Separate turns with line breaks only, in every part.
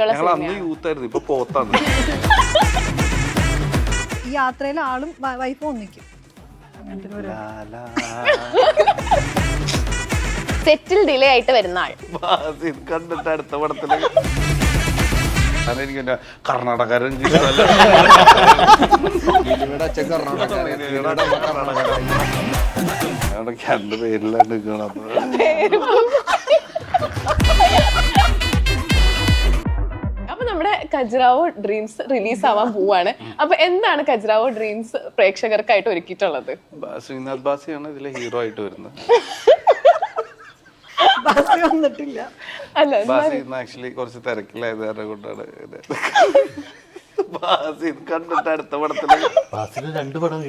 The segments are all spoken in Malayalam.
ചെയ്തിട്ടുള്ള
ഞങ്ങൾ അന്ന്
സിനിമയാണ്
യൂത്ത് ആയിരുന്നു. ഇപ്പൊ പോത്താണ്
ഈ യാത്രയിൽ ആളും വ- വൈഫും ഒന്നിക്കും. അങ്ങനത്തെ ഒരു.
സെറ്റിൽ ഡിലേ ആയിട്ട് വരുന്ന ആൾ.
കണ്ടിട്ട് അടുത്ത പടത്തിൽ
ഇവിടെ അച്ഛൻ കർണാടക
രണ്ട് പേരിലാണ് നിൽക്കണം
ഖജറാവോ ഡ്രീംസ് റിലീസ് ആവാൻ പോവാണ്. അപ്പൊ എന്താണ് ഖജുരാവോ ഡ്രീംസ് പ്രേക്ഷകർക്കായിട്ട് ഒരുക്കിയിട്ടുള്ളത്?
ശ്രീനാഥ് ബാസിയാണ് ഇതിലെ ഹീറോ ആയിട്ട് വരുന്നത്.
ബസ് വന്നിട്ടില്ല.
അല്ല
ബാസി ഇന്ന് ആക്ച്വലി കുറച്ച് തിരക്കിലായത് കാരണം കൊണ്ടാണ് ബാസി കണ്ടിട്ട് അടുത്ത പടത്തിൽ
ബാസിന് രണ്ട് പടം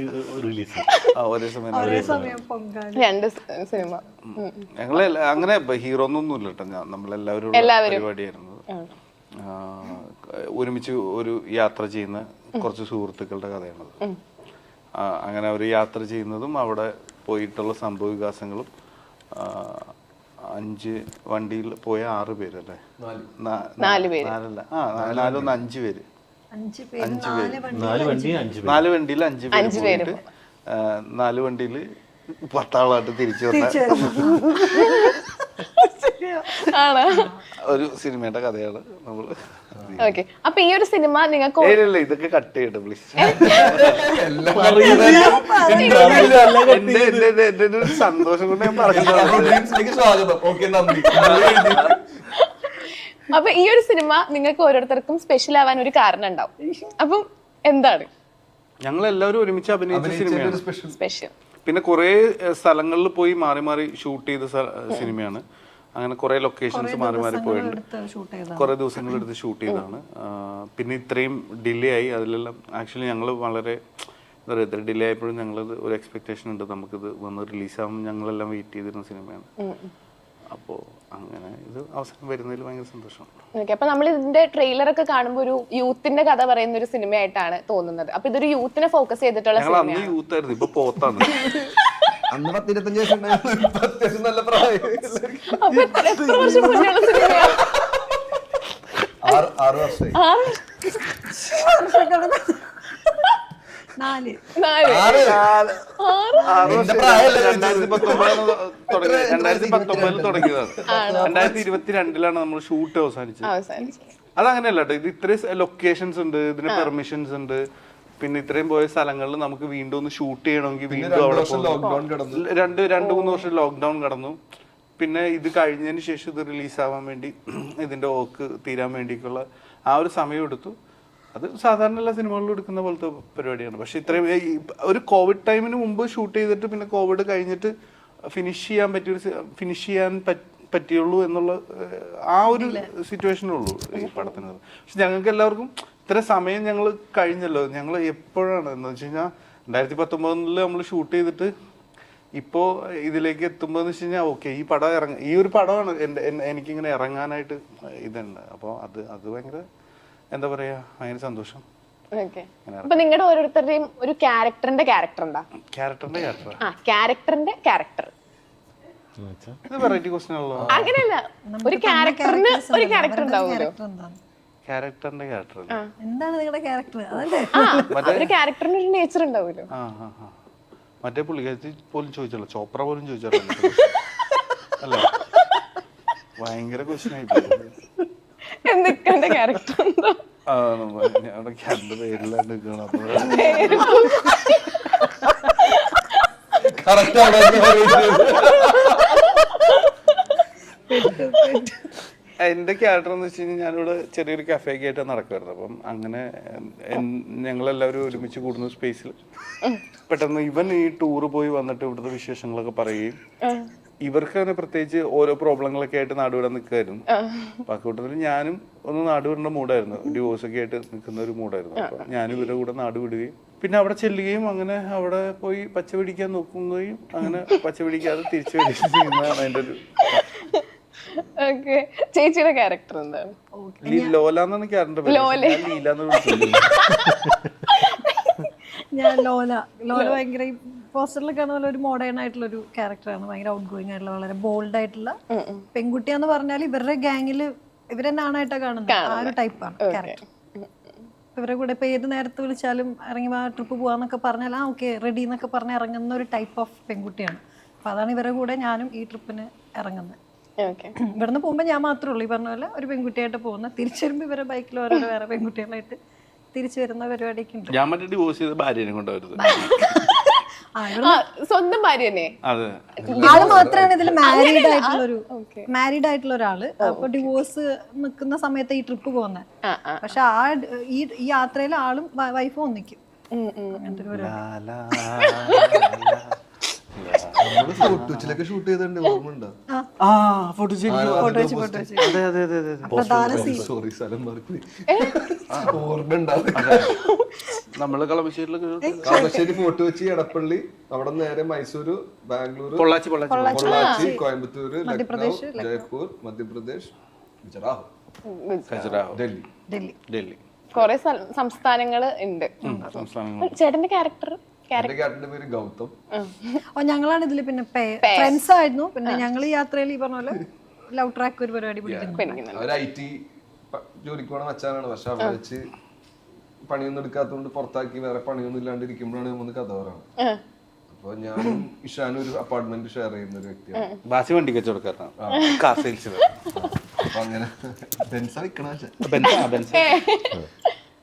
റിലീസ്
ആ ഒരേ സമയം
ഒരേ സമയം പൊങ്കാല.
രണ്ട് സിനിമ.
ഞങ്ങളെ അങ്ങനെ ഹീറോ ഒന്നും ഇല്ല കേട്ടോ ഞാൻ നമ്മളെല്ലാവരും. പരിപാടിയായിരുന്നു. ആ, ഒരുമിച്ച് ഒരു യാത്ര ചെയ്യുന്ന കുറച്ച് സുഹൃത്തുക്കളുടെ കഥയാണത് ആ, അങ്ങനെ അവർ യാത്ര ചെയ്യുന്നതും അവിടെ പോയിട്ടുള്ള സംഭവ വികാസങ്ങളും അഞ്ച് വണ്ടിയിൽ പോയ ആറ് പേരല്ലേ? നാ-
നാല് പേര്.
നാലല്ല. ആ നാലൊന്ന് അഞ്ച് പേര്.
അഞ്ച് പേര്. നാല് വണ്ടി
നാല് വണ്ടി അഞ്ച് പേര്.
നാല് വണ്ടിയിൽ അഞ്ച് പേര് പോയിട്ട് നാല് വണ്ടിയിൽ പത്താളായിട്ട് തിരിച്ചു വന്ന
ആണ്?
ഒരു സിനിമയുടെ കഥയാണ് നമ്മൾ
ഓക്കെ. അപ്പൊ ഈ ഒരു സിനിമ നിങ്ങൾക്ക്
ഏയ് ഇല്ല, ഇതൊക്കെ കട്ട് ചെയ്യട്ടെ പ്ലീസ് എന്റെ ഒരു സന്തോഷം കൊണ്ട് ഞാൻ പറയുന്നത്
സ്വാഗതം. ഓക്കെ നന്ദി.
അപ്പൊ ഈ ഒരു സിനിമ നിങ്ങൾക്ക് ഓരോരുത്തർക്കും സ്പെഷ്യൽ ആവാൻ ഒരു കാരണം ഉണ്ടാവും. അപ്പം എന്താണ്?
ഞങ്ങൾ എല്ലാവരും ഒരുമിച്ച് അഭിനയിച്ച സിനിമയാണ്.
സ്പെഷ്യൽ
സ്പെഷ്യൽ
പിന്നെ കുറെ സ്ഥലങ്ങളിൽ പോയി മാറി മാറി ഷൂട്ട് ചെയ്ത സ- സിനിമയാണ്. അങ്ങനെ കുറെ ലൊക്കേഷൻസ് മാറി മാറി പോയിട്ടുണ്ട്.
എടുത്ത് ഷൂട്ട്
കുറെ ദിവസങ്ങൾ എടുത്ത് ഷൂട്ട് ചെയ്തതാണ്. പിന്നെ ഇത്രയും ഡിലേ ആയി. അതിലെല്ലാം ആക്ച്വലി ഞങ്ങൾ വളരെ എന്താ പറയുക ഇത്ര ഡിലേ ആയപ്പോഴും ഞങ്ങളത് ഒരു എക്സ്പെക്ടേഷൻ ഉണ്ട് നമുക്കിത് വന്ന് റിലീസ് റിലീസാകുമ്പോൾ ഞങ്ങളെല്ലാം വെയിറ്റ് ചെയ്തിരുന്ന സിനിമയാണ്. അപ്പോൾ അങ്ങനെ ഇത് അവസരം വരുന്നതിൽ ഭയങ്കര സന്തോഷം.
ഓക്കെ അപ്പൊ നമ്മൾ ഇതിന്റെ ട്രെയിലർ ഒക്കെ കാണുമ്പോൾ ഒരു യൂത്തിന്റെ കഥ പറയുന്ന ഒരു സിനിമയായിട്ടാണ് തോന്നുന്നത്. അപ്പൊ ഇതൊരു യൂത്തിനെ ഫോക്കസ് ചെയ്തിട്ടുള്ള സിനിമയാണ്.
യൂത്ത് ആയിരുന്നു ഇപ്പൊ പോത്താണ്.
അന്ന് പത്തിരുപത്തഞ്ച് വയസ്സുണ്ട് അത്യാവശ്യം നല്ല പ്രായം. ആറ് ആറ് വർഷമായി.
നാല്.
നാല്.
ആറ്. പ്രായമല്ല
രണ്ടായിരത്തി പത്തൊമ്പതിലാണ് തുടങ്ങിയത് രണ്ടായിരത്തി പത്തൊമ്പതിൽ തുടങ്ങിയതാണ്. രണ്ടായിരത്തി ഇരുപത്തിരണ്ടിലാണ് നമ്മൾ ഷൂട്ട് അവസാനിച്ചത്.
അവസാനിച്ചു
അതങ്ങനെയല്ല കേട്ടോ. ഇത് ഇത്രയും ലൊക്കേഷൻസ് ഉണ്ട് ഇതിന് പെർമിഷൻസ് ഉണ്ട്. പിന്നെ ഇത്രയും പോയ സ്ഥലങ്ങളിൽ നമുക്ക് വീണ്ടും ഒന്ന് ഷൂട്ട് ചെയ്യണമെങ്കിൽ വീണ്ടും അവിടെ രണ്ട് രണ്ട് മൂന്ന് വർഷം ലോക്ക്ഡൌൺ കടന്നു. പിന്നെ ഇത് കഴിഞ്ഞതിന് ശേഷം ഇത് റിലീസാവാൻ വേണ്ടി ഇതിന്റെ ഓക്ക് തീരാൻ വേണ്ടിയിട്ടുള്ള ആ ഒരു സമയം എടുത്തു. അത് സാധാരണ എല്ലാ സിനിമകളിലും എടുക്കുന്ന പോലത്തെ പരിപാടിയാണ്. പക്ഷെ ഇത്രയും ഒരു കോവിഡ് ടൈമിന് മുമ്പ് ഷൂട്ട് ചെയ്തിട്ട് പിന്നെ കോവിഡ് കഴിഞ്ഞിട്ട് ഫിനിഷ് ചെയ്യാൻ പറ്റിയ ഫിനിഷ് ചെയ്യാൻ പറ്റ- പറ്റിയുള്ളൂ എന്നുള്ള ആ ഒരു സിറ്റുവേഷനുള്ളൂ ഈ പടത്തിന് പക്ഷെ ഞങ്ങൾക്ക് എല്ലാവർക്കും ഇത്ര സമയം ഞങ്ങൾ കഴിഞ്ഞല്ലോ. ഞങ്ങൾ എപ്പോഴാണ്? എന്ന് വെച്ച് കഴിഞ്ഞാൽ രണ്ടായിരത്തി പത്തൊമ്പതിൽ നമ്മൾ ഷൂട്ട് ചെയ്തിട്ട് ഇപ്പോൾ ഇതിലേക്ക് എത്തുമ്പോൾ എന്ന് വെച്ച് കഴിഞ്ഞാൽ ഓക്കെ ഈ പടം ഇറങ്ങ ഈ ഒരു പടമാണ് എന്റെ എൻ- എനിക്കിങ്ങനെ ഇറങ്ങാനായിട്ട് ഇതുണ്ട്. അപ്പോൾ അത് അത് ഭയങ്കര എന്താ പറയുക ഭയങ്കര സന്തോഷം.
ഓക്കെ. അപ്പൊ നിങ്ങളുടെ ഓരോരുത്തരുടെയും ഒരു ക്യാരക്ടറിന്റെ ക്യാരക്ടർ ഉണ്ടാ
ക്യാരക്ടറിന്റെ ക്യാരക്ടർ
ആ ക്യാരക്ടറിന്റെ ക്യാരക്ടർ.
വെറൈറ്റി
അങ്ങനെയല്ല. ഒരു ക്യാരക്ടറിന് ഒരു ക്യാരക്ടർ ഉണ്ടാവുമല്ലോ.
ക്യാരക്ടറിന്റെ ക്യാരക്ടർ
എന്താണ് നിങ്ങളുടെ ക്യാരക്ടർ അതല്ലേ?
ഒരു ക്യാരക്ടറിന് ഒരു നേച്ചർ ഉണ്ടാവുമല്ലോ.
ആ ആ ആ. മറ്റേ പുള്ളിക്കാരി പോലും ചോദിച്ചല്ലോ ചോപ്ര പോലും ചോദിച്ചല്ലോ അല്ല. ഭയങ്കര ക്വസ്റ്റ്യൻ ആയി.
എന്തൊക്കെ ക്യാരക്ടർ
ഞാൻ അവിടെ ക്യാരക്ടർ പേരിലാണ്ട് നിൽക്കണം.
കറക്റ്റ് അവിടെ
എന്റെ ക്യാരക്ടർ എന്ന് വെച്ച് കഴിഞ്ഞാൽ ഞാനിവിടെ ചെറിയൊരു കഫേക്ക് ആയിട്ട് നടക്കുമായിരുന്നു അപ്പം അങ്ങനെ ഞങ്ങളെല്ലാവരും ഒരുമിച്ച് കൂടുന്ന സ്പേസിൽ പെട്ടെന്ന് ഇവൻ ഈ ടൂർ പോയി വന്നിട്ട് ഇവിടുത്തെ വിശേഷങ്ങളൊക്കെ പറയുകയും ഇവർക്ക് അങ്ങനെ പ്രത്യേകിച്ച് ഓരോ പ്രോബ്ലങ്ങളൊക്കെ ആയിട്ട് നാടുവിടാൻ നിൽക്കുമായിരുന്നു അപ്പൊ അക്കൂട്ടത്തിൽ ഞാനും ഒന്ന് നാടുവിടേണ്ട മൂഡായിരുന്നു. ഡിവോഴ്സ് ഒക്കെ ആയിട്ട് നിൽക്കുന്ന ഒരു മൂഡായിരുന്നു. അപ്പൊ ഞാനും ഇവരുടെ കൂടെ നാട് വിടുകയും പിന്നെ അവിടെ ചെല്ലുകയും അങ്ങനെ അവിടെ പോയി പച്ച പിടിക്കാൻ നോക്കുകയും അങ്ങനെ പച്ച പിടിക്കാതെ തിരിച്ചു വരികയും ചെയ്യുന്നതാണ് അതിന്റെ ഒരു
ഓക്കെ ചേച്ചിയുടെ ക്യാരക്ടർ എന്താണ്?
Character
Lola.
ഞാൻ ലീല
ലോല. ഭയങ്കര പോസ്റ്ററിൽ കാണുന്ന പോലെ ഒരു മോഡേൺ ആയിട്ടുള്ള ഒരു ക്യാരക്ടറാണ് ഭയങ്കര ഔട്ട് ഗോയിങ് ആയിട്ടുള്ള വളരെ ബോൾഡ് ആയിട്ടുള്ള. പെൺകുട്ടിയാന്ന് പറഞ്ഞാൽ ഇവരുടെ ഗാങ്ങിൽ ഇവരെ നാണായിട്ടാ കാണുന്നത്. ആ ഒരു ടൈപ്പാണ് ക്യാരക്ടർ ഇവരുടെ കൂടെ ഇപ്പൊ ഏത് നേരത്ത് വിളിച്ചാലും ഇറങ്ങി ആ ട്രിപ്പ് പോവാന്നൊക്കെ പറഞ്ഞാൽ ആ ഓക്കെ റെഡി എന്നൊക്കെ പറഞ്ഞ് ഇറങ്ങുന്ന ഒരു ടൈപ്പ് ഓഫ് പെൺകുട്ടിയാണ്. അപ്പൊ അതാണ് ഇവരുടെ കൂടെ ഞാനും ഈ ട്രിപ്പിന് ഇറങ്ങുന്നത്. ഇവിടുന്ന് പോകുമ്പോൾ ഞാൻ മാത്രമേ ഉള്ളൂ. ഈ പറഞ്ഞ പോലെ ഒരു പെൺകുട്ടിയായിട്ട് പോകുന്ന തിരിച്ചു വരുമ്പോൾ ഇവരെ ബൈക്കിൽ ഓരോ വേറെ പെൺകുട്ടികളായിട്ട് തിരിച്ചു വരുന്ന പരിപാടിയൊക്കെ ഉണ്ട്.
ഞാൻ മറ്റേ ഡിവോഴ്സ് ചെയ്ത ഭാര്യനെ
കൊണ്ടുവരുന്നത്. സ്വന്തം ഭാര്യ തന്നെ
ആൾ മാത്രമാണ് ഇതിൽ മാരീഡ് ആയിട്ടുള്ള ഒരു മാരീഡ് ആയിട്ടുള്ള ഒരാൾ. അപ്പൊ ഡിവോഴ്സ് നിൽക്കുന്ന സമയത്ത് ഈ ട്രിപ്പ് പോകുന്നത്
ആ
പക്ഷെ ആ ഈ ഈ യാത്രയിൽ ആളും വൈഫും ഒന്നിക്കും. അങ്ങനത്തെ ഒരു പരിപാടി.
ഫോട്ടോച്ചിലൊക്കെ ഷൂട്ട് ചെയ്തിട്ടുണ്ട്
ആ. ഫോട്ടോ
ഫോട്ടോ വെച്ച് ഫോട്ടോ വെച്ച്
അതെ അതെ അതെ അതെ
പ്രധാന സീൻ
സോറി സ്ഥലം മാറിപ്പോയി ഓർമ്മയുണ്ടാവും
നമ്മൾ കളമശ്ശേരിയിലൊക്കെ
കളമശ്ശേരി ഫോർട്ട് വെച്ച് എടപ്പള്ളി അവിടെ നേരെ മൈസൂര് ബാംഗ്ലൂർ
പൊള്ളാച്ചി പൊള്ളാച്ചി.
പൊള്ളാച്ചി കോയമ്പത്തൂര് ലക്നൗ ജയ്പൂർ മധ്യപ്രദേശ് ഗുജറാത്ത്
ഖജുരാഹോ
ഡൽഹി.
ഡൽഹി.
ഡൽഹി.
കൊറേ സംസ്ഥാനങ്ങൾ ഉണ്ട്.
സംസ്ഥാനങ്ങൾ
ചേട്ടന്റെ ക്യാരക്ടർ
പേര് ഗൗതം.
ഓ ഞങ്ങളാണ് ഇതിൽ പിന്നെ ഫ്രണ്ട്സ് ആയിരുന്നു പിന്നെ ഞങ്ങൾ ഈ യാത്രയിൽ ഈ പറഞ്ഞ പോലെ ലവ് ട്രാക്ക് ഒരു പരിപാടി
ജോലിക്ക് പോണ മച്ചാനാണ്. പക്ഷെ അവിടെ വെച്ച് പണിയൊന്നും എടുക്കാത്തതുകൊണ്ട് പുറത്താക്കി വേറെ പണിയൊന്നും ഇല്ലാണ്ട് ഇരിക്കുമ്പോഴാണ് നമ്മൾ കഥ പറയുന്നത് അപ്പൊ ഞാൻ ഇഷാനും ഒരു അപ്പാർട്ട്മെന്റ് ഷെയർ ചെയ്യുന്ന ഒരു വ്യക്തിയാണ്.
ബാസി വണ്ടി കച്ചവടക്കാരനാണ് കാർ സെയിൽസ്.
അപ്പൊ അങ്ങനെ ബെൻസാ വിക്കണ പക്ഷെ
ബെൻസ്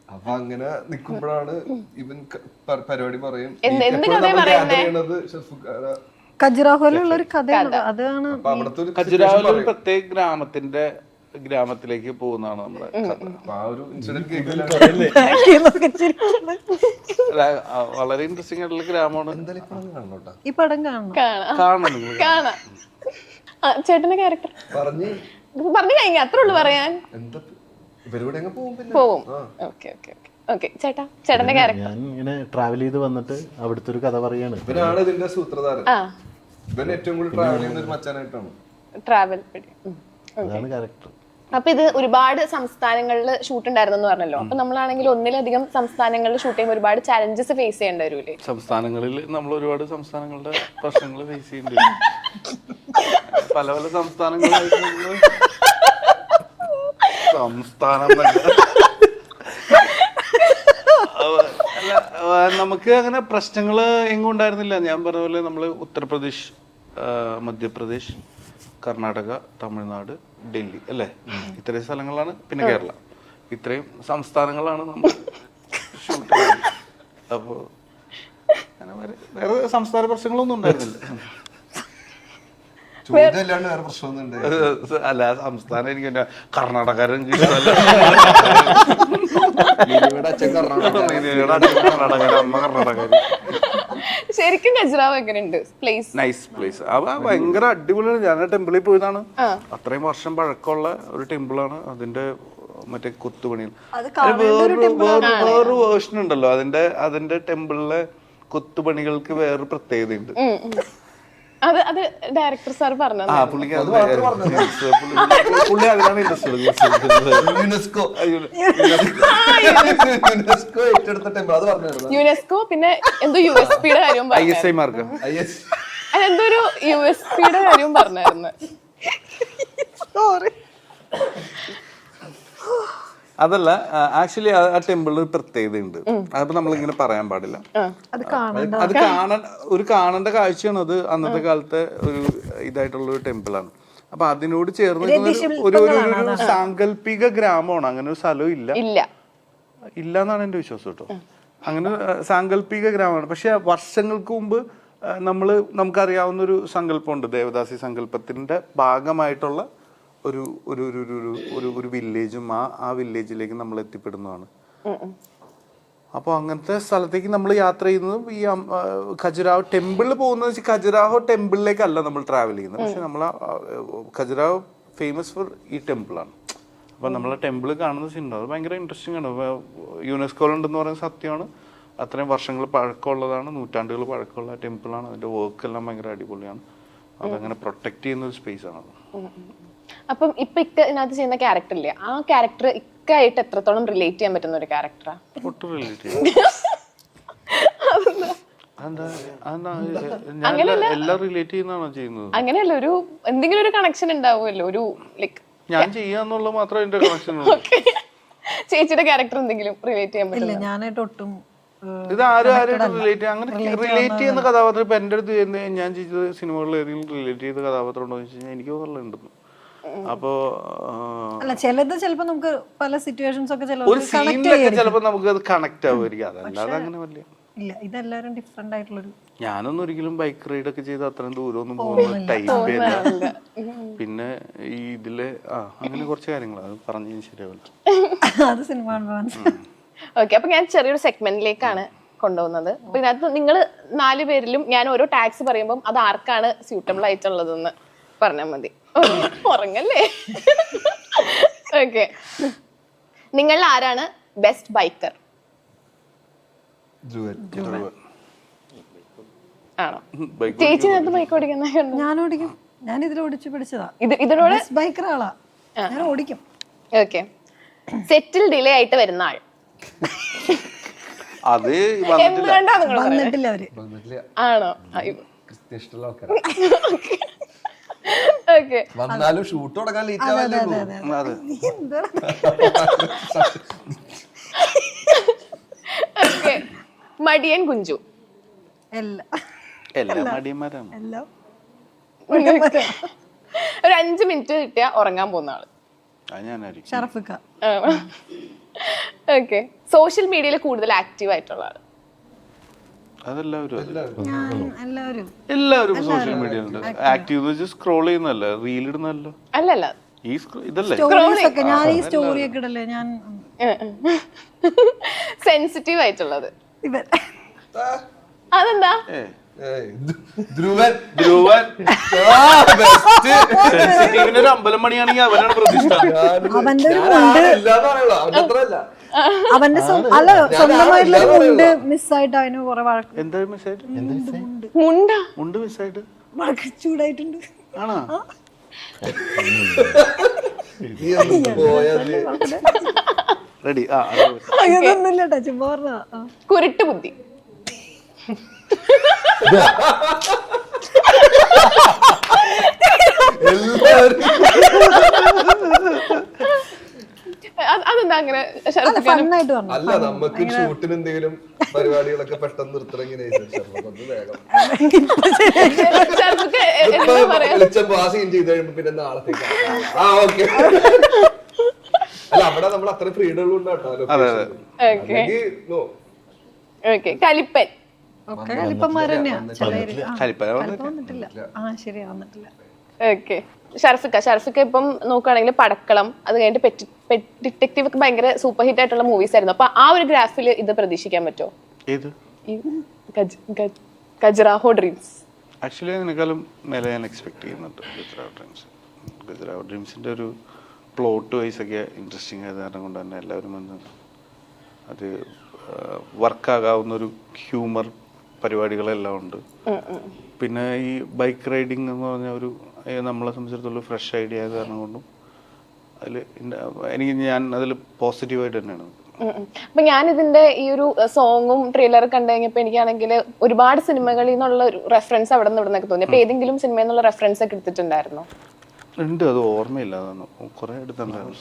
അപ്പൊ അങ്ങനെ നിക്കുമ്പോഴാണ് ഇവൻ പരിപാടി പറയും. ചെയ്യണത് ഷെഫുക്കാര-
ഖജുറാഹോയിലുള്ള ഒരു കഥയാണ് അതാണ്
അപ്പൊ അവിടുത്തെ ഒരു
പ്രത്യേക ഗ്രാമത്തിന്റെ ഗ്രാമത്തിലേക്ക് പോകുന്നതാണ് നമ്മുടെ കഥ.
അപ്പൊ ആ ഒരു ഇൻസിഡന്റ് കേൾക്കില്ല.
അല്ല, വളരെ ഇൻട്രസ്റ്റിംഗ് ആയിട്ടുള്ള ഗ്രാമമാണ്.
ഈ പടം കാണണം.
കാണണം.
ചേട്ടന്റെ ക്യാരക്ടർ
പറഞ്ഞു.
പറഞ്ഞു കഴിഞ്ഞ അത്രേ ഉള്ളു പറയാൻ.
എന്താ
പോവും
ആ.
ഓക്കെ ഓക്കെ ഓക്കെ ഓക്കെ ചേട്ടാ ചേട്ടന്റെ ക്യാരക്ടർ
ഞാൻ ഇങ്ങനെ ട്രാവൽ ചെയ്ത് വന്നിട്ട് അവിടുത്തെ ഒരു കഥ പറയാണ്.
ഇവനാണ് ഇതിന്റെ സൂത്രധാരൻ.
ആ.
ഇവൻ ഏറ്റവും കൂടുതൽ ട്രാവൽ ചെയ്യുന്ന ഒരു മച്ചാനായിട്ടാണ്.
ട്രാവൽ
അതാണ് ക്യാരക്ടർ
അപ്പൊ ഇത് ഒരുപാട് സംസ്ഥാനങ്ങളിൽ ഷൂട്ട് ഉണ്ടായിരുന്നു പറഞ്ഞല്ലോ. അപ്പൊ നമ്മളാണെങ്കിൽ ഒന്നിലധികം സംസ്ഥാനങ്ങളിൽ ഷൂട്ട് ചെയ്യുമ്പോൾ ഒരുപാട് ചാലഞ്ചസ് ഫേസ് ചെയ്യേണ്ടി വരൂലേ?
സംസ്ഥാനങ്ങളിൽ നമ്മൾ ഒരുപാട് സംസ്ഥാനങ്ങളുടെ പ്രശ്നങ്ങൾ ഫേസ് ചെയ്യേണ്ടി പല പല സംസ്ഥാനങ്ങളായിട്ട് നമ്മൾ സംസ്ഥാനം നമുക്ക് അങ്ങനെ പ്രശ്നങ്ങൾ എങ്ങും ഉണ്ടായിരുന്നില്ല. ഞാൻ പറഞ്ഞ പോലെ നമ്മൾ ഉത്തർപ്രദേശ് മധ്യപ്രദേശ് കർണാടക തമിഴ്നാട് ഡൽഹി അല്ലേ? ഇത്രയും സ്ഥലങ്ങളാണ് പിന്നെ കേരള. ഇത്രയും സംസ്ഥാനങ്ങളാണ് നമ്മൾ ഷൂട്ട് ചെയ്യുന്നത് അപ്പോ അങ്ങനെ വേറെ സംസ്ഥാന പ്രശ്നങ്ങളൊന്നും ഉണ്ടായിരുന്നില്ല. അല്ല സംസ്ഥാനം എനിക്ക് കർണാടകരും
ശരിക്കും ഖജുറാവ് എങ്ങനെയുണ്ട്? പ്ലേസ്
നൈസ് പ്ലേസ് അവ ഭയങ്കര അടിപൊളിയാണ്. ഞാൻ ടെമ്പിളിൽ പോയതാണ്. അത്രയും വർഷം പഴക്കമുള്ള ഒരു ടെമ്പിളാണ് അതിന്റെ മറ്റേ വേറൊരു വേറൊരു വേർഷൻ ഉണ്ടല്ലോ. അതിന്റെ അതിന്റെ ടെമ്പിളിലെ കൊത്തുപണികൾക്ക് വേറൊരു പ്രത്യേകതയുണ്ട്.
അത് അത് ഡയറക്ടർ സാർ പറഞ്ഞത്.
ആ പുള്ളിക്ക് അത് പുള്ളി- പുള്ളി അതിനാണ് ഇൻട്രസ്റ്റ്
യുനെസ്കോ. യുനെസ്കോ. ഏറ്റെടുത്ത ടെമ്പിൾ അത്
യുനെസ്കോ പിന്നെ എന്തോ യു എസ് പിയുടെ കാര്യവും
I S I mark.
I S.
അതെന്തോ ഒരു യു എസ് പിയുടെ കാര്യവും പറഞ്ഞായിരുന്നു.
സോറി
അതല്ല ആക്ച്വലി ആ ടെമ്പിളിൽ ഒരു പ്രത്യേകതയുണ്ട്. അതിപ്പോ നമ്മളിങ്ങനെ പറയാൻ പാടില്ല.
അത് കാണണ്ട.
അത് കാണാൻ ഒരു കാണേണ്ട കാഴ്ചയാണ് അത് അന്നത്തെ കാലത്തെ ഒരു ഇതായിട്ടുള്ള ഒരു ടെമ്പിൾ ആണ് അപ്പൊ അതിനോട് ചേർന്ന് ഒരു- ഒരു സാങ്കല്പിക ഗ്രാമമാണ്. അങ്ങനെ ഒരു സ്ഥലവും ഇല്ല.
ഇല്ല.
എന്നാണ് എന്റെ വിശ്വാസം കേട്ടോ. അങ്ങനെ സാങ്കല്പിക ഗ്രാമമാണ്. പക്ഷെ വർഷങ്ങൾക്ക് മുമ്പ് നമ്മൾ നമ്മൾ നമുക്കറിയാവുന്ന ഒരു സങ്കല്പമുണ്ട്. ദേവദാസി സങ്കല്പത്തിന്റെ ഭാഗമായിട്ടുള്ള ഒരു ഒരു ഒരു ഒരു ഒരു ഒരു വില്ലേജും ആ ആ വില്ലേജിലേക്ക് നമ്മൾ എത്തിപ്പെടുന്നതാണ്. അപ്പോൾ അങ്ങനത്തെ സ്ഥലത്തേക്ക് നമ്മൾ യാത്ര ചെയ്യുന്നത് ഈ ഖജുരാഹോ ടെമ്പിളിൽ പോകുന്നത് വെച്ചാൽ ഖജുരാഹോ ടെമ്പിളിലേക്കല്ല നമ്മൾ ട്രാവൽ ചെയ്യുന്നത്. പക്ഷെ നമ്മൾ ഖജുരാഹോ ഫേമസ് ഫോർ ഈ ടെമ്പിൾ ആണ് അപ്പോൾ നമ്മൾ ടെമ്പിൾ കാണുന്ന സീൻ അത് ഭയങ്കര ഇൻട്രസ്റ്റിംഗ് ആണ്. യുനെസ്കോയിലുണ്ടെന്ന് പറയുന്നത് സത്യമാണ്. അത്രയും വർഷങ്ങൾ പഴക്കമുള്ളതാണ്. നൂറ്റാണ്ടുകൾ പഴക്കമുള്ള ടെമ്പിളാണ് അതിന്റെ വർക്ക് എല്ലാം ഭയങ്കര അടിപൊളിയാണ്. അതങ്ങനെ പ്രൊട്ടക്ട് ചെയ്യുന്ന ഒരു സ്പേസ് ആണ് അത്.
അപ്പം ഇപ്പൊ ഇക്ക ഇതിനകത്ത് ചെയ്യുന്ന ക്യാരക്ടർ ഇല്ലേ? ആ ക്യാരക്ടർ ഇക്കായിട്ട് എത്രത്തോളം റിലേറ്റ് ചെയ്യാൻ പറ്റുന്ന ഒരു ക്യാരക്ടറാ
ഒട്ടും റിലേറ്റ് എല്ലാം റിലേറ്റ് ചെയ്യുന്നതാണോ ചെയ്യുന്നത്?
അങ്ങനെയല്ല ഒരു എന്തെങ്കിലും ഒരു കണക്ഷൻ ഉണ്ടാവുമല്ലോ ഒരു ലൈക്ക്
ഞാൻ ചെയ്യാന്നുള്ള മാത്രമേ എന്റെ കണക്ഷൻ ഉള്ളൂ.
ചേച്ചിയുടെ ക്യാരക്ടർ എന്തെങ്കിലും റിലേറ്റ് ചെയ്യാൻ പറ്റില്ല
ഞാനായിട്ട് ഒട്ടും
ഇത് ആരും ആരും റിലേറ്റ് അങ്ങനെ റിലേറ്റ് ചെയ്യുന്ന കഥാപാത്രം ഇപ്പൊ എന്റെ അടുത്ത് ചെയ്യുന്ന ഞാൻ ചെയ്ത സിനിമകളിൽ ഏതെങ്കിലും റിലേറ്റ് ചെയ്ത കഥാപാത്രം ഉണ്ടോ എന്ന് വെച്ച് കഴിഞ്ഞാൽ എനിക്ക് തോന്നുന്നില്ല ഉണ്ടെന്ന്. അപ്പോ
അല്ല ചിലത് ചിലപ്പോ നമുക്ക് പല സിറ്റുവേഷൻസ് ഒക്കെ
ഒരു സീനിലൊക്കെ ചിലപ്പോ നമുക്ക് അത് കണക്ട് ആവുമായിരിക്കും. അതല്ലാതെ അങ്ങനെ വലിയ
ഇല്ല ഇതെല്ലാരും ഡിഫറെന്റ് ആയിട്ടുള്ളൊരു
ഞാനൊന്നും ഒരിക്കലും ബൈക്ക് റൈഡ് ഒക്കെ ചെയ്ത് അത്രയും ദൂരമൊന്നും പോകുന്ന ടൈപ്പ് അല്ല പിന്നെ ഈ ഇതിൽ ആ അങ്ങനെ കുറച്ച് കാര്യങ്ങൾ അത് പറഞ്ഞു ശരിയാവില്ല
അത് സിനിമ.
ഓക്കെ അപ്പൊ ഞാൻ ചെറിയൊരു സെഗ്മെന്റിലേക്കാണ് കൊണ്ടുപോകുന്നത്. അപ്പൊ ഇതിനകത്ത് നിങ്ങൾ നാല് പേരിലും ഞാൻ ഓരോ ടാക്സ് പറയുമ്പോൾ അത് ആർക്കാണ് സ്യൂട്ടബിൾ ആയിട്ടുള്ളതെന്ന് പറഞ്ഞാൽ മതി. ഉറങ്ങല്ലേ? ഓക്കെ നിങ്ങൾ ആരാണ് ബെസ്റ്റ് ബൈക്കർ ആണോ?
ബൈക്ക്
ചേച്ചി നേരത്തെ ബൈക്ക് ഓടിക്കുന്ന
ഞാൻ ഓടിക്കും. ഞാൻ ഇതിൽ ഓടിച്ചു പിടിച്ചതാ.
ഇത് ഇതിനോട്
ബൈക്കർ ആളാ. ഞാൻ ഓടിക്കും.
ഓക്കെ സെറ്റിൽ ഡിലേ ആയിട്ട് വരുന്ന ആൾ.
അത് വന്നിട്ടില്ല.
അവർ.
ആണോ?
ഇഷ്ടമുള്ള
ഓക്കെ.
വന്നാലും ഷൂട്ട് തുടങ്ങാൻ ലേറ്റ് ആവല്ലേ
ഓക്കെ. മടിയൻ കുഞ്ചു
എല്ലാം.
മടിയന്മാരാണ്.
എല്ലാം.
ഒരു അഞ്ച് മിനിറ്റ് കിട്ടിയാ ഉറങ്ങാൻ പോകുന്ന
ആൾ.
ഓക്കെ. സോഷ്യൽ മീഡിയയിൽ കൂടുതൽ ആക്റ്റീവ് ആയിട്ടുള്ള ആൾ.
അതെല്ലാവരും
എല്ലാവരും.
എല്ലാവരും. സോഷ്യൽ മീഡിയ ഉണ്ട്. ആക്റ്റീവ് എന്ന് വെച്ചാൽ സ്ക്രോൾ ചെയ്യുന്നല്ല റീൽ ഇടുന്നല്ലോ
അല്ലല്ല.
ഈ ഇതല്ലേ?
ഞാൻ ഈ സ്റ്റോറി ഒക്കെ ഇടല്ലേ? ഞാൻ
സെൻസിറ്റീവ് ആയിട്ടുള്ളത്.
ഇവൻ.
അതെന്താ?
ധ്രുവൻ.
ധ്രുവൻ. അമ്പലം മണിയാണെങ്കിൽ അവനാണ് പ്രതിഷ്ഠ.
അവന്റെ
അല്ല.
സ്വന്തമായിട്ടുള്ള മുണ്ട് മിസ്സായിട്ട് അവന് കുറെ വഴക്ക്.
എന്താ മിസ്സായിട്ട്
മുണ്ട.
ഉണ്ട് മിസ്സായിട്ട്
വഴക്ക് ചൂടായിട്ടുണ്ട്.
ആണോ? റെഡി ആ
അങ്ങനൊന്നുമില്ല ചുമ്മാ
കുരുട്ട് ബുദ്ധി.
എല്ലാവരും
അത് അതെന്താ അങ്ങനെ
അല്ല
നമുക്ക് ഷൂട്ടിന് എന്തെങ്കിലും പരിപാടികളൊക്കെ പെട്ടെന്ന് നിർത്തണം ആ സീൻ ചെയ്ത് കഴിയുമ്പോ പിന്നെ നാളത്തേക്ക് ആ ഓക്കെ അല്ല അവിടെ നമ്മൾ അത്ര ഫ്രീഡം ഉണ്ടാട്ടോ
ഓക്കെ
നോ
ഓക്കെ കലിപ്പൻ.
ഒക്കെ കലിപ്പന്മാര് തന്നെയാ? ചിലര് ആ,
കലിപ്പന
കലിപ്പ വന്നിട്ടില്ല. ആ ശരിയാ വന്നിട്ടില്ല.
ഓക്കെ ഷർഫിക്ക ഷർഫിക്ക ഇപ്പം നോക്കുകയാണെങ്കിൽ പടക്കളം അത് കഴിഞ്ഞിട്ട് പെറ്റ് പെറ്റ് ഡിറ്റക്റ്റീവ് ഒക്കെ ഭയങ്കര സൂപ്പർ ഹിറ്റ് ആയിട്ടുള്ള മൂവീസ് ആയിരുന്നു. അപ്പൊ ആ ഒരു ഗ്രാഫിൽ ഇത് പ്രതീക്ഷിക്കാൻ പറ്റുമോ
ഏത്?
ഗജ- ഡ്രീംസ്
ആക്ച്വലി അതിനേക്കാളും മേലെ ഞാൻ എക്സ്പെക്ട് ചെയ്യുന്നുണ്ട് ഗുജറാവ് ഡ്രീംസ് ഗുജറാവ് ഡ്രീംസിന്റെ ഒരു പ്ലോട്ട് വൈസ് ഒക്കെ ഇൻട്രസ്റ്റിംഗ് ആയത് കാരണം കൊണ്ട് തന്നെ എല്ലാവരും വന്ന് അത് വർക്കാകാവുന്ന ഒരു ഹ്യൂമർ പരിപാടികളെല്ലാം ഉണ്ട്. പിന്നെ ഈ ബൈക്ക് റൈഡിംഗ് എന്ന് പറഞ്ഞ ഒരു നമ്മളെ സംബന്ധിച്ചിടത്തോളം ഫ്രഷ് ഐഡിയ കാരണം കൊണ്ടും അതിൽ എനിക്ക് ഞാൻ അതിൽ പോസിറ്റീവായിട്ട് തന്നെയാണ്.
അപ്പൊ ഞാൻ ഇതിന്റെ ഈ ഒരു സോങ്ങും ട്രെയിലർ കണ്ടു കഴിഞ്ഞപ്പോ എനിക്കാണെങ്കിൽ ഒരുപാട് സിനിമകളിൽ നിന്നുള്ള ഒരു റെഫറൻസ് അവിടെ നിന്ന് ഇവിടെ നിന്നൊക്കെ തോന്നി. അപ്പൊ ഏതെങ്കിലും സിനിമയിൽ നിന്നുള്ള റെഫറൻസ് ഒക്കെ എടുത്തിട്ടുണ്ടായിരുന്നോ?
ഉണ്ട് അത് ഓർമ്മയില്ല അതാണ് കുറെ എടുത്തിട്ടുണ്ടായിരുന്നു.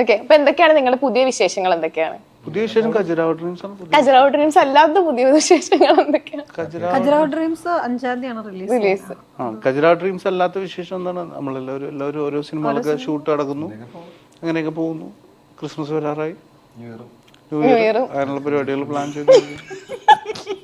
ഓക്കെ അപ്പൊ എന്തൊക്കെയാണ് നിങ്ങളുടെ പുതിയ വിശേഷങ്ങൾ എന്തൊക്കെയാണ്?
പുതിയ വിശേഷം ഖജുരാഹോ ഡ്രീംസ് ആണ് പുതിയ
ഖജറാവ് ഡ്രീംസ് അല്ലാത്ത പുതിയ വിശേഷങ്ങൾ എന്തൊക്കെയാണ്
ഖജുരാഹോ
ഡ്രീംസ് അഞ്ചാം തീയതിയാണ് റിലീസ്.
റിലീസ്.
ആ ഖജുരാഹോ ഡ്രീംസ് അല്ലാത്ത വിശേഷം എന്താണ്? നമ്മളെല്ലാവരും എല്ലാവരും ഓരോ സിനിമകളൊക്കെ ഷൂട്ട് നടക്കുന്നു. അങ്ങനെയൊക്കെ പോകുന്നു? ക്രിസ്മസ് വരാറായി? ന്യൂ ഇയർ അതിനുള്ള പരിപാടികൾ പ്ലാൻ ചെയ്തു.